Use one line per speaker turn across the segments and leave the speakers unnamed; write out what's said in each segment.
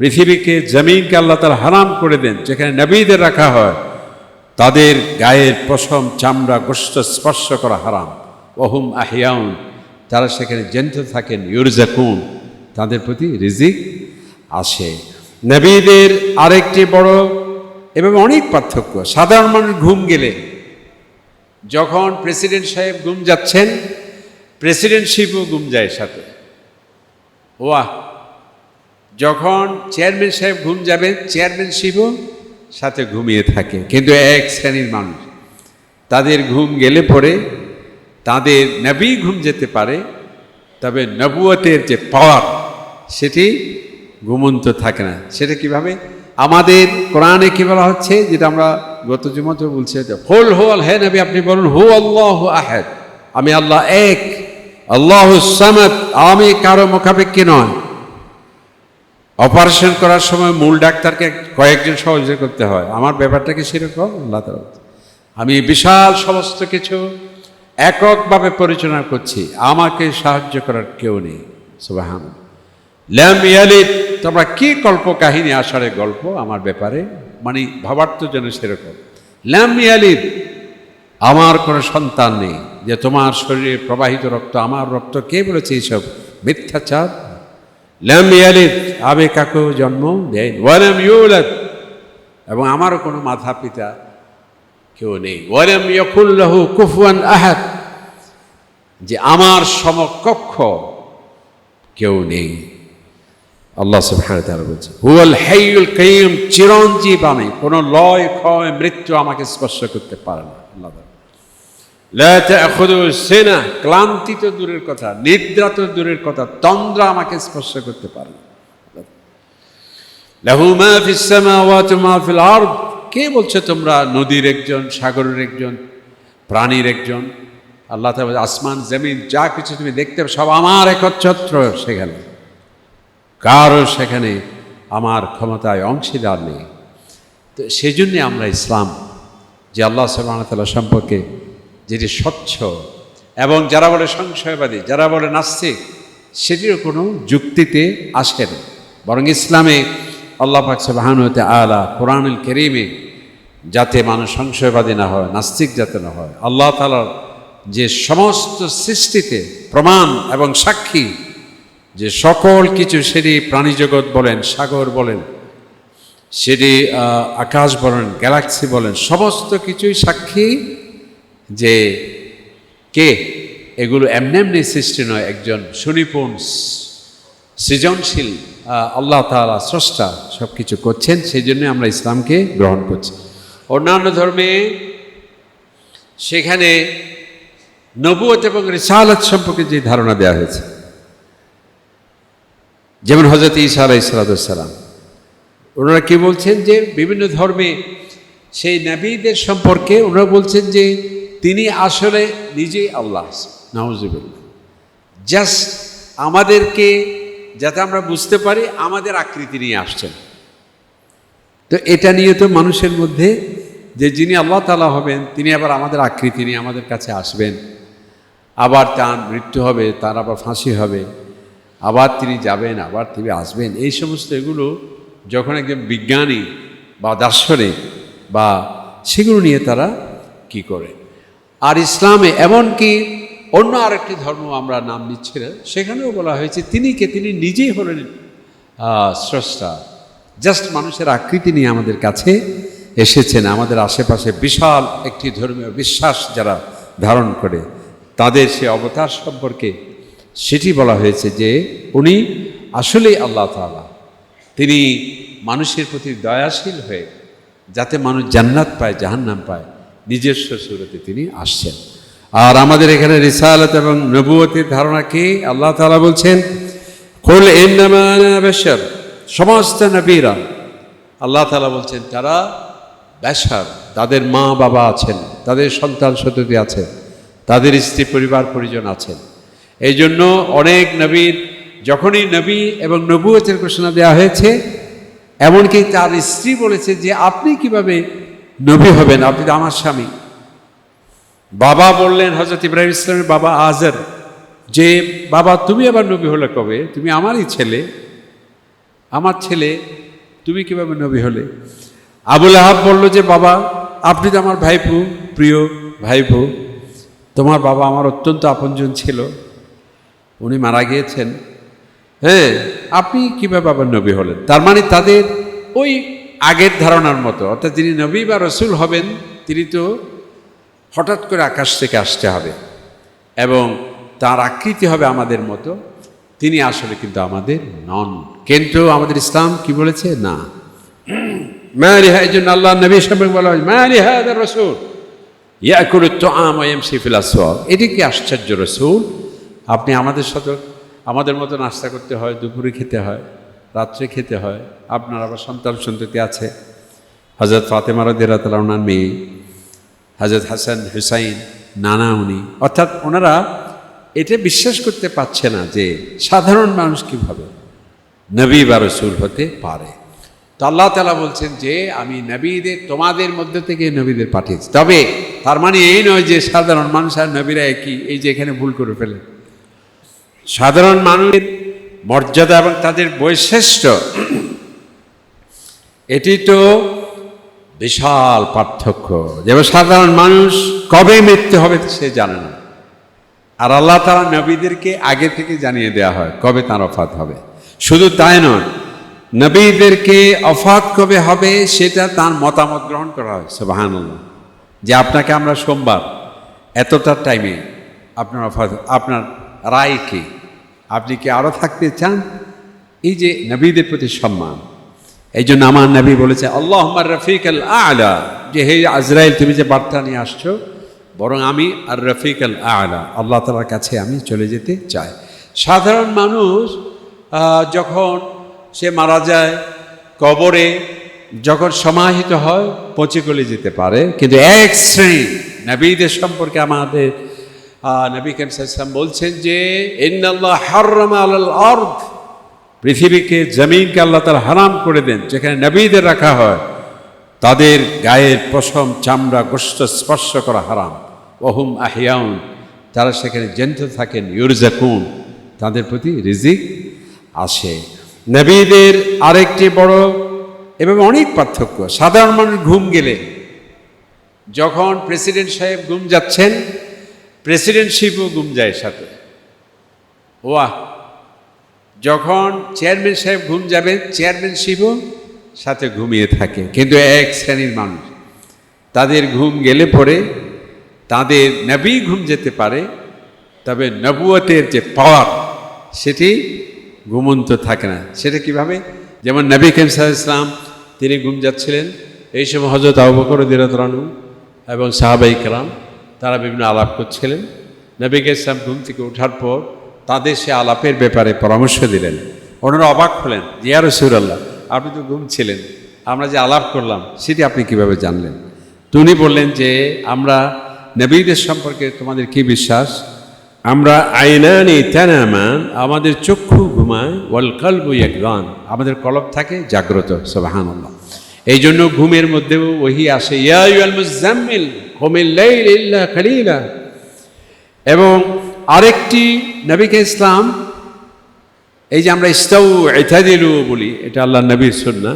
পৃথিবীকে, জমিনকে আল্লাহ তালা হারাম করে দেন, যেখানে নবীদের রাখা হয়, তাদের গায়ের পশম, চামড়া, গোষ্ঠ স্পর্শ করা হারাম। ওহুম আহিয়াউন, তারা সেখানে জেন্ত থাকেন, ইউরজাকুন, তাদের প্রতি রিজিক আসে। নবীদের আরেকটি বড় এবং অনেক পার্থক্য, সাধারণ মানুষ ঘুম গেলে, যখন প্রেসিডেন্ট সাহেব ঘুম যাচ্ছেন, প্রেসিডেন্টশিপও ঘুম যায় সাথে। ওয়াহ যখন চেয়ারম্যান সাহেব ঘুম যাবেন চেয়ারম্যানশিপও সাথে ঘুমিয়ে থাকে। কিন্তু এক শ্রেণির মানুষ, তাদের ঘুম গেলে পরে তাদের নবী ঘুম যেতে পারে, তবে নবুয়তের যে পাওয়ার সেটি ঘুমন্ত থাকে না। সেটা কীভাবে? আমাদের কোরআনে কি বলা হচ্ছে, যেটা আমরা গত জুমতে বলছি হোল হোল হ্যাঁ নবী, আপনি বলুন হু আল্লাহ আহেদ। আমি আল্লাহ এক, আল্লাহ সামাদ। আমি কারও মুখাপেক্ষি নয়। অপারেশন করার সময় মূল ডাক্তারকে কয়েকজন সহযোগিতা করতে হয়। আমার ব্যাপারটা কি সেরকম? আল্লাহ আমি বিশাল সমস্ত কিছু এককভাবে পরিচালনা করছি, আমাকে সাহায্য করার কেউ নেই। সুবাহান ল্যাম ইয়ালিদ, তোমরা কি কল্প কাহিনী আষাঢ়ের গল্প? আমার ব্যাপারে মানে ভাবার তো যেন সেরকম। ল্যাম ইয়ালিদ, আমার কোনো সন্তান নেই, যে তোমার শরীরে প্রবাহিত রক্ত, আমার রক্ত কে বলেছে এইসব মিথ্যাচার? ইয়ালিদ আবে কাকেও জন্ম দেয় এবং আমারও কোনো মাথা পিতা কেউ নেই। ওয়ালাম ইয়াকুল্লাহু কুফুয়ান আহাদ, যে আমার সমকক্ষ কেউ নেই। আল্লাহ কাইয়ুম, চিরঞ্জীব আমি, কোনো লয় ক্ষয় মৃত্যু আমাকে স্পর্শ করতে পারে না। আল্লাহ সিনা। ক্লান্তি তো দূরের কথা, নিদ্রা তো দূরের কথা, তন্দ্রা আমাকে স্পর্শ করতে পারে কে বলছে তোমরা? নদীর একজন, সাগরের একজন, প্রাণীর একজন। আল্লাহ আসমান, জমিন, যা কিছু তুমি দেখতে সব আমার একচ্ছত্র সেখানে। কারও সেখানে আমার ক্ষমতায় অংশীদার নেই। তো সেই জন্যে আমরা ইসলাম, যে আল্লাহ সাল্লাহ সম্পর্কে যেটি স্বচ্ছ এবং যারা বলে সংশয়বাদী, যারা বলে নাস্তিক সেটিরও কোনো যুক্তিতে আসে না। বরং ইসলামে আল্লাহ পাক সুবহানাহু আলা কোরআনুল করিমে যাতে মানুষ সংশয়বাদী না হয়, নাস্তিক যাতে না হয়, আল্লাহ তালার যে সমস্ত সৃষ্টিতে প্রমাণ এবং সাক্ষী, যে সকল কিছু সেটি প্রাণীজগৎ বলেন, সাগর বলেন, সেটি আকাশ বলেন, গ্যালাক্সি বলেন, সমস্ত কিছুই সাক্ষী যে কে? এগুলো এমনি এমনি সৃষ্টি নয়, একজন সুনিপুণ, সৃজনশীল আল্লাহ তাআলা স্রষ্টা সব কিছু করছেন সেই জন্য আমরা ইসলামকে গ্রহণ করছি। অন্যান্য ধর্মে সেখানে নবুয়ত এবং রিসালত সম্পর্কে যে ধারণা দেওয়া হয়েছে, যেমন হজরত ঈসা আলাই সালাতাম ওনারা কি বলছেন যে বিভিন্ন ধর্মে সেই নবীদের সম্পর্কে ওনারা বলছেন যে তিনি আসলে নিজেই আল্লাহ নাউজুবিল্লাহ। জাস্ট আমাদেরকে যাতে আমরা বুঝতে পারি আমাদের আকৃতি নিয়ে আসছেন। তো এটা নিয়ে তো মানুষের মধ্যে যে যিনি আল্লাহ তালা হবেন তিনি আবার আমাদের আকৃতি নিয়ে আমাদের কাছে আসবেন। আবার তার মৃত্যু হবে তার আবার ফাঁসি হবে আবার তিনি যাবেন আবার তিনি আসবেন। এই সমস্ত এগুলো যখন একজন বিজ্ঞানী বা দার্শনিক বা সেগুলো নিয়ে তারা কি করে? আর ইসলামে এমনকি অন্য আরেকটি ধর্ম আমরা নাম নিচ্ছি না, সেখানেও বলা হয়েছে তিনি কে? তিনি নিজেই হলেন স্রষ্টা। জাস্ট মানুষের আকৃতি নিয়ে আমাদের কাছে এসেছেন। আমাদের আশেপাশে বিশাল একটি ধর্মীয় বিশ্বাস যারা ধারণ করে, তাদের সে অবতার সম্পর্কে সেটি বলা হয়েছে যে উনি আসলেই আল্লাহ তাআলা। তিনি মানুষের প্রতি দয়াশীল হয়ে যাতে মানুষ জান্নাত পায়, জাহান্নাম পায় নিজস্ব সুরতে তিনি আসছেন। আর আমাদের এখানে রিসালত এবং নবুয়তের ধারণা কি? আল্লাহ তাআলা বলছেন, কুল বাশার, সমস্ত নবীরা। আল্লাহ তালা বলছেন তারা বেশার, তাদের মা বাবা আছেন, তাদের সন্তান সন্ততি আছে তাদের স্ত্রী পরিবার পরিজন আছেন। এই জন্য অনেক নবীর যখনই নবী এবং নবুয়তের ঘোষণা দেওয়া হয়েছে, এমনকি তার স্ত্রী বলেছে যে, আপনি কীভাবে নবী হবেন, আপনি আমার স্বামী। বাবা বললেন হজরত ইব্রাহিম ইসলামের বাবা আজর। যে, বাবা, তুমি আবার নবী হলে কবে? তুমি আমারই ছেলে। আমার ছেলে, তুমি কীভাবে নবী হলে? আবুল আহাব বলল যে, বাবা, আপনি তো আমার ভাইপু, প্রিয় ভাইপু। তোমার বাবা আমার অত্যন্ত আপনজন ছিল। উনি মারা গিয়েছেন। হ্যাঁ আপনি কীভাবে আবার নবী হলেন? তার মানে তাদের ওই আগের ধারণার মতো। অর্থাৎ যিনি নবী বা রসুল হবেন, তিনি তো হঠাৎ করে আকাশ থেকে আসতে হবে এবং তার আকৃতি হবে আমাদের মতো। তিনি আসলে কিন্তু আমাদের নন। কিন্তু আমাদের ইসলাম কি বলেছে? না। আল্লাহ নবী সাহেব বলা হয় ম্যারিহা রসুল আম এটি কি আশ্চর্য রসুল? আপনি আমাদের সাথে, আমাদের মতো নাস্তা করতে হয়, দুপুরে খেতে হয়, রাত্রে খেতে হয় আপনার আবার সন্তান সন্ততি আছে। হজরত ফাতেমা রদিরাতলা ওনার মেয়ে হজরত হাসান হুসাইন, নানা উনি, অর্থাৎ ওনারা এটা বিশ্বাস করতে পারছে না যে সাধারণ মানুষ কীভাবে নবী বা রসুল হতে পারে। তো আল্লাহ তালা বলছেন যে, আমি নবীদের, তোমাদের মধ্যে থেকে নবীদের পাঠিয়েছি। তবে তার মানে এই নয় যে সাধারণ মানুষ আর নবীরা একই, এই যে এখানে ভুল করে ফেলে সাধারণ মানুষের মর্যাদা এবং তাদের বৈশিষ্ট্য এটি তো বিশাল পার্থক্য। যেমন সাধারণ মানুষ কবে মৃত্যু হবে সে জানে না। আর আল্লাহ তালা নবীদেরকে আগে থেকে জানিয়ে দেওয়া হয় কবে তার অফাত হবে। শুধু তাই নয়, নবীদেরকে অফাত কবে হবে সেটা তার মতামত গ্রহণ করা হয় সুবাহান যে আপনাকে আমরা সোমবার, এতটা টাইমে আপনার অফাত আপনার রায় কি আপনি কি আরও থাকতে চান? এই যে নবীদের প্রতি সম্মান এই জন্য আমার নবী বলেছে আল্লাহ রফিক আল। আলা যে, হে আজরাইল, তুমি যে বার্তা নিয়ে আসছো, বরং আমি আর রফিক আল আলা আল্লাহ তালার কাছে আমি চলে যেতে চাই। সাধারণ মানুষ যখন সে মারা যায়, কবরে যখন সমাহিত হয় পচে গলে যেতে পারে। কিন্তু এক শ্রেণি নবীদের সম্পর্কে আমাদের নবী কেম সাল্লাম বলছেন যে, ইন্নাল্লাহ হাররামা আলাল আরদ। পৃথিবীকে, জমিনকে আল্লাহ তালা হারাম করে দেন, যেখানে নবীদের রাখা হয়, তাদের গায়ের পশম চামড়া গোষ্ঠ স্পর্শ করা হারাম। ওহুম আহিয়াউন, তারা সেখানে জেন্ত থাকেন, ইউরজাকুন, তাদের প্রতি রিজিক আসে। নবীদের আরেকটি বড় এভাবে অনেক পার্থক্য, সাধারণ মানুষ ঘুম গেলে, যখন প্রেসিডেন্ট সাহেব ঘুম যাচ্ছেন, প্রেসিডেন্টশিপও ঘুম যায় সাথে। ওয়াহ যখন চেয়ারম্যান সাহেব ঘুম যাবেন চেয়ারম্যানশিপও সাথে ঘুমিয়ে থাকে। কিন্তু এক শ্রেণির মানুষ, তাদের ঘুম গেলে পরে তাদের নবী ঘুম যেতে পারে, তবে নবুয়তের যে পাওয়ার, সেটি ঘুমন্ত থাকে না। সেটা কীভাবে? যেমন নবী কেম ইসলাম তিনি ঘুম যাচ্ছিলেন, এই সময় হজরত আবকর দিরাতরানু এবং সাহাবাই কালাম তারা বিভিন্ন আলাপ করছিলেন। নবীকে ইসলাম ঘুম থেকে ওঠার পর তাদের সে আলাপের ব্যাপারে পরামর্শ দিলেন। ওনারা অবাক হলেন জিয়া রসুরাল্লাহ আপনি তো ঘুম ছিলেন। আমরা যে আলাপ করলাম, সেটি আপনি কীভাবে জানলেন? তো উনি বললেন যে, আমরা নবীদের সম্পর্কে তোমাদের কি বিশ্বাস? আমরা আইনানি তানামান, আমাদের চক্ষু ঘুমায়, ওয়াল কালবু গান আমাদের কলব থাকে জাগ্রত সবাহান এই জন্য ঘুমের মধ্যেও ওহি আসে, ইয়া আইয়ুহাল মুজাম্মিল, কুমিল লাইল ইল্লা কালিলা। এবং আরেকটি নবীকে ইসলাম, এই যে আমরা ইস্তাউ এথাদিলু বলি, এটা আল্লাহ নবীর সুন্না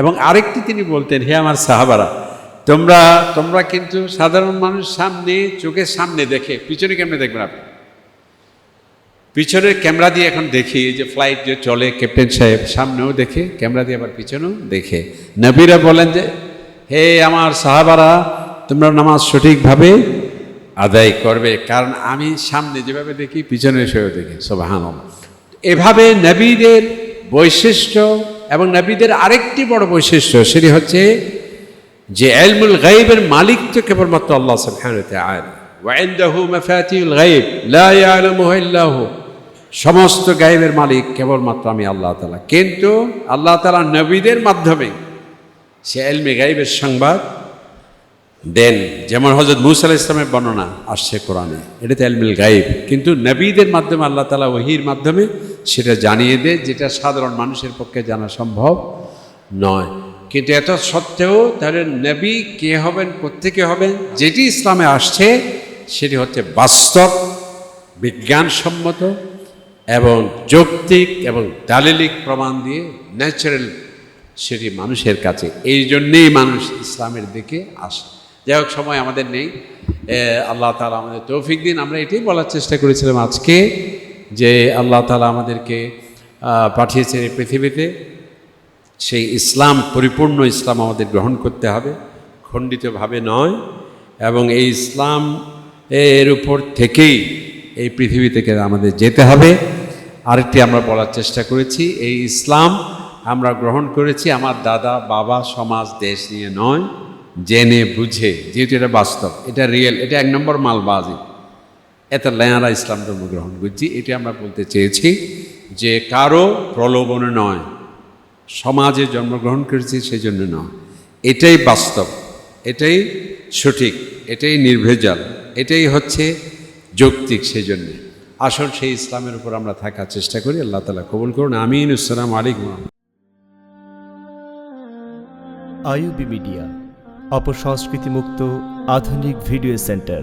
এবং আরেকটি তিনি বলতেন, হে আমার সাহাবারা, তোমরা তোমরা কিন্তু সাধারণ মানুষ সামনে, চোখের সামনে দেখে, পিছনে কেমনে দেখবেন আপনি? পিছনের ক্যামেরা দিয়ে এখন দেখি যে ফ্লাইট যে চলে ক্যাপ্টেন সাহেব সামনেও দেখে, ক্যামেরা দিয়ে আবার পিছনেও দেখে। নবীরা বলেন যে, হে আমার সাহাবারা, তোমরা নামাজ সঠিকভাবে আদায় করবে। কারণ আমি সামনে যেভাবে দেখি, পিছনে সেও দেখি। সোবাহান এভাবে নবীদের বৈশিষ্ট্য এবং নবীদের আরেকটি বড় বৈশিষ্ট্য, সেটি হচ্ছে যে এলমুল গাইবের মালিক তো কেবলমাত্র আল্লাহ সাবহানতে আয়ন লা সমস্ত গাইবের মালিক কেবলমাত্র আমি আল্লাহ তালা কিন্তু আল্লাহ তালা নবীদের মাধ্যমে সে এলমে গাইবের সংবাদ দেন যেমন হজরত মুসা আলাহ ইসলামের বর্ণনা আসছে কোরআনে। এটা তো এলমিল গাইব কিন্তু নবীদের মাধ্যমে, আল্লাহ তালা ওহির মাধ্যমে সেটা জানিয়ে দেয়, যেটা সাধারণ মানুষের পক্ষে জানা সম্ভব নয়। কিন্তু এত সত্ত্বেও তাহলে নবী কে হবেন প্রত্যেকে হবেন, যেটি ইসলামে আসছে, সেটি হচ্ছে বাস্তব, বিজ্ঞানসম্মত এবং যৌক্তিক এবং দালিলিক প্রমাণ দিয়ে ন্যাচারাল সেটি মানুষের কাছে। এই জন্যেই মানুষ ইসলামের দিকে আসে। যাই হোক, সময় আমাদের নেই। আল্লাহ তালা আমাদের তৌফিক দিন। আমরা এটাই বলার চেষ্টা করেছিলাম আজকে যে আল্লাহ তালা আমাদেরকে পাঠিয়েছেন এই পৃথিবীতে। সেই ইসলাম, পরিপূর্ণ ইসলাম আমাদের গ্রহণ করতে হবে। খণ্ডিতভাবে নয়। এবং এই ইসলাম, এর উপর থেকেই এই পৃথিবী থেকে আমাদের যেতে হবে। আরেকটি আমরা বলার চেষ্টা করেছি, এই ইসলাম আমরা গ্রহণ করেছি আমার দাদা, বাবা, সমাজ, দেশ নিয়ে নয়। জেনে বুঝে, যেহেতু এটা বাস্তব, এটা রিয়েল এটা এক নম্বর মালবাজি। এত লেয়ারা ইসলাম ধর্ম গ্রহণ করছি, এটি আমরা বলতে চেয়েছি যে কারও প্রলোভনে নয়, সমাজে জন্মগ্রহণ করেছি সেই জন্য নয়। এটাই বাস্তব, এটাই সঠিক, এটাই নির্ভেজাল, এটাই হচ্ছে যৌক্তিক সেই জন্যে আসল সেই ইসলামের উপর আমরা থাকার চেষ্টা করি। আল্লাহ তালা কবুল করুন। আমিন। আসসালামু আলাইকুম।
IUB media. অপসংস্কৃতি মুক্ত আধুনিক ভিডিও সেন্টার।